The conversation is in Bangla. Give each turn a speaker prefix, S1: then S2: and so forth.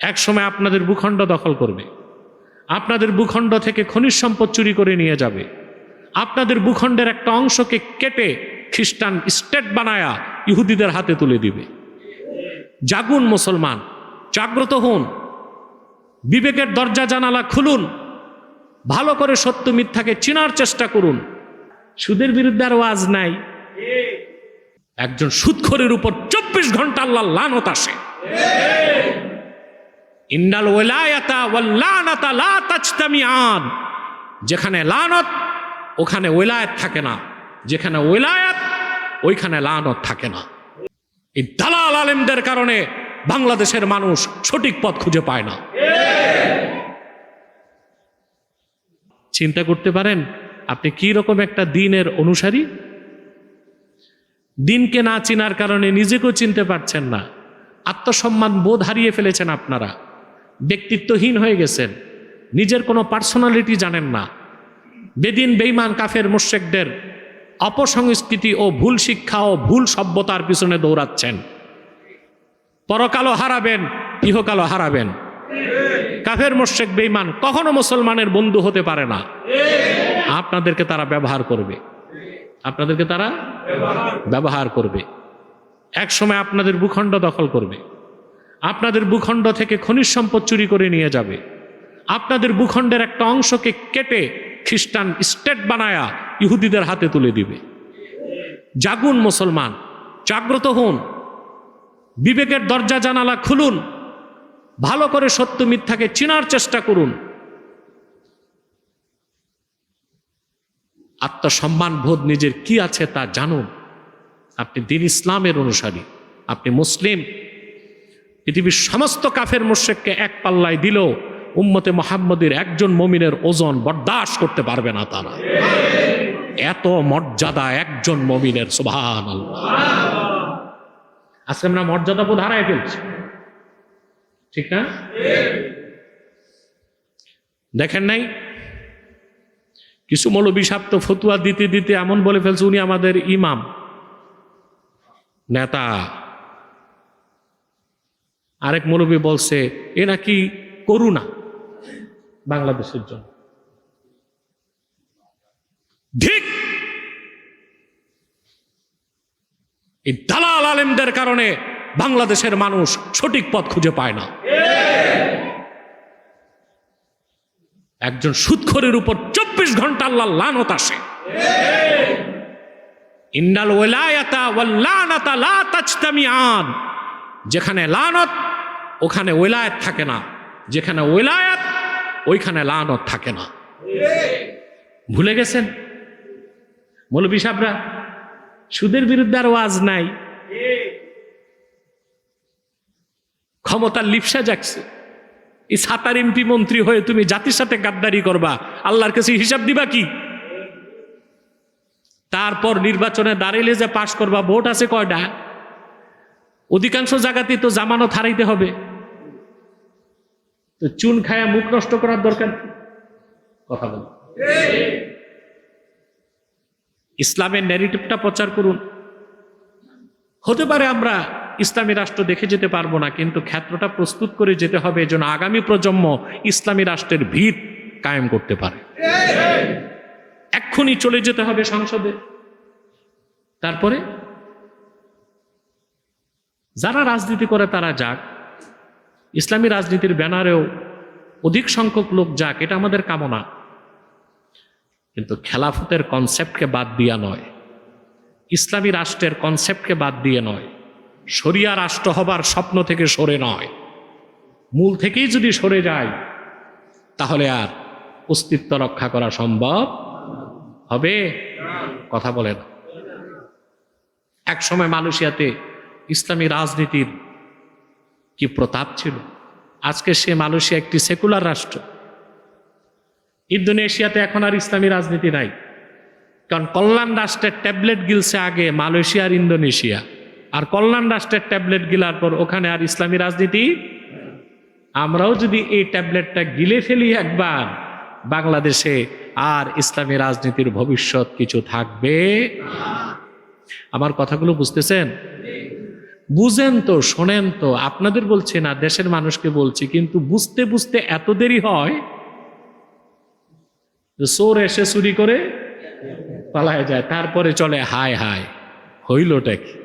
S1: এক সময় আপনাদের ভূখণ্ড দখল করবে। আপনাদের ভূখণ্ড থেকে খনিজ সম্পদ চুরি করে নিয়ে যাবে। আপনাদের ভূখণ্ডের একটা অংশকে কেটে খ্রিস্টান স্টেট বানায়া ইহুদিদের হাতে তুলে দিবে। জাগুন মুসলমান, জাগ্রত হন। বিবেকের দরজা জানালা খুলুন। ভালো করে সত্য মিথ্যাকে চিনার চেষ্টা করুন। সুদের বিরুদ্ধে আর ওয়াজ নাই। একজন সুদখোরের উপর চব্বিশ ঘণ্টা আল্লাহ লানত আসে। ইন্নাল ওয়ালায়াতা ওয়াল্লানাতা লা তাজতামিআন। যেখানে লানত, ওখানে ওলায়াত থাকে না। যেখানে ওলায়াত ওইখানে লানত থাকে না। এই দালাল আলেমদের কারণে বাংলাদেশের মানুষ সঠিক পথ খুঁজে পায় না। চিন্তা করতে পারেন, আপনি কি রকম একটা দিনের অনুসারী? দিনকে না চিনার কারণে নিজেকেও চিনতে পারছেন না। আত্মসম্মান বোধ হারিয়ে ফেলেছেন আপনারা। ব্যক্তিত্বহীন হয়ে গেছেন। নিজের কোনো পার্সোনালিটি জানেন না। বেদিন বেইমান কাফের মুশেকদের অপসংস্কৃতি ও ভুল শিক্ষা ও ভুল সভ্যতার পিছনে দৌড়াচ্ছেন। পরকালও হারাবেন, ইহকালও হারাবেন। কাফের মোশেক বেইমান কখনো মুসলমানের বন্ধু হতে পারে না। আপনাদেরকে তারা ব্যবহার করবে। আপনাদেরকে তারা ব্যবহার করবে। এক সময় আপনাদের ভূখণ্ড দখল করবে। আপনাদের ভূখণ্ড থেকে খনিজ সম্পদ চুরি করে নিয়ে যাবে। আপনাদের ভূখণ্ডের একটা অংশকে কেটে খ্রিস্টান স্টেট বানায়া ইহুদিদের হাতে তুলে দিবে। জাগুন মুসলমান, জাগ্রত হন। বিবেকের দরজা জানালা খুলুন। ভালো করে সত্য মিথ্যাকে চিনার চেষ্টা করুন। আত্মসম্মান বোধ নিজের কি আছে তা জানুন। আপনি দিন ইসলামের অনুসারী, আপনি মুসলিম। পৃথিবীর সমস্ত কাফের মুশেককে এক পাল্লায় দিল উম্মতে মোহাম্মদের একজন মমিনের ওজন বরদাস্ত করতে পারবে না তারা। এত মর্যাদা একজন মমিনের সুভান আজকে আমরা মর্যাদা বোধ হারায় ফেলছি। ঠিক না? দেখেন নাই? কিছু মৌলবী সাপ তো ফতুয়া দিতে দিতে এমন বলে ফেলছে, উনি আমাদের ইমাম। নেতা। আরেক মৌলবী বলছে, এ নাকি করুণা বাংলাদেশের জন্য। ঠিক। এই দালাল আলেমদের কারণে বাংলাদেশের মানুষ সঠিক পথ খুঁজে পায় না। একজন সুদখোরের উপর চব্বিশ ঘণ্টা আল্লাহ আসে। ইন্নাল ওয়ালায়াতা ওয়াল্লানাতা লা তাজতামিআন, যেখানে লানত ওখানে ওলায়াত থাকে না। যেখানে ওলায়াত, ওইখানে লানত থাকে না। ভুলে গেছেন? মৌলবী সাহরা সুদের বিরুদ্ধে আর ওয়াজ নাই। ক্ষমতার লিপসা যাচ্ছে। এই সাতার এমপি মন্ত্রী হয়ে তুমি জাতির সাথে গাদ্দারি করবা, আল্লাহর কাছে হিসাব দিবা কি? তারপর নির্বাচনে দাঁড়াইলে যে পাশ করবা, ভোট আছে কয়টা? অধিকাংশ জায়গাতে তো জামানত হারাইতে হবে। তো চুন খায়া মুখ নষ্ট করার দরকার কথা বল। ইসলামের ন্যারেটিভটা প্রচার করুন। হতে পারে আমরা ইসলামী রাষ্ট্র দেখে যেতে পারব না, কিন্তু ক্ষেত্রটা প্রস্তুত করে যেতে হবে যেন আগামী প্রজন্ম ইসলামী রাষ্ট্রের ভিত কায়েম করতে পারে। এক্ষুনি চলে যেতে হবে সংসদে। তারপরে যারা রাজনীতি করে তারা যাক ইসলামী রাজনীতির ব্যানারেও অধিক সংখ্যক লোক যাক, এটা আমাদের কামনা। কিন্তু খেলাফতের কনসেপ্টকে বাদ দিয়া নয়। ইসলামী রাষ্ট্রের কনসেপ্টকে বাদ দিয়ে নয়। সরিয়া রাষ্ট্র হবার স্বপ্ন থেকে সরে নয়। মূল থেকেই যদি সরে যায়, তাহলে আর অস্তিত্ব রক্ষা করা সম্ভব হবে? কথা বলেন। এক সময় মালয়েশিয়াতে ইসলামী রাজনীতির কি প্রতাপ ছিল? আজকে সে মালয়েশিয়া একটি সেকুলার রাষ্ট্র। ইন্দোনেশিয়াতে এখন আর ইসলামী রাজনীতি নাই। কারণ কল্যাণ রাষ্ট্রের ট্যাবলেট গিলছে আগে মালয়েশিয়া আর ইন্দোনেশিয়া। আর কল্যাণ রাষ্ট্রের ট্যাবলেট গিলার পর ওখানে আর ইসলামী রাজনীতি আমরাও যদি এই ট্যাবলেটটা গিলে ফেলি একবার, বাংলাদেশে আর ইসলামী রাজনীতির ভবিষ্যৎ কিছু থাকবে আমার কথাগুলো বুঝতেছেন? বুঝেন তো, শোনেন তো, আপনাদের বলছি না, দেশের মানুষকে বলছে, কিন্তু বুঝতে বুঝতে এত দেরি হয় সোর এসে চুরি করে পালায় যায়, তারপরে চলে হায় হায়, হইলটা কি?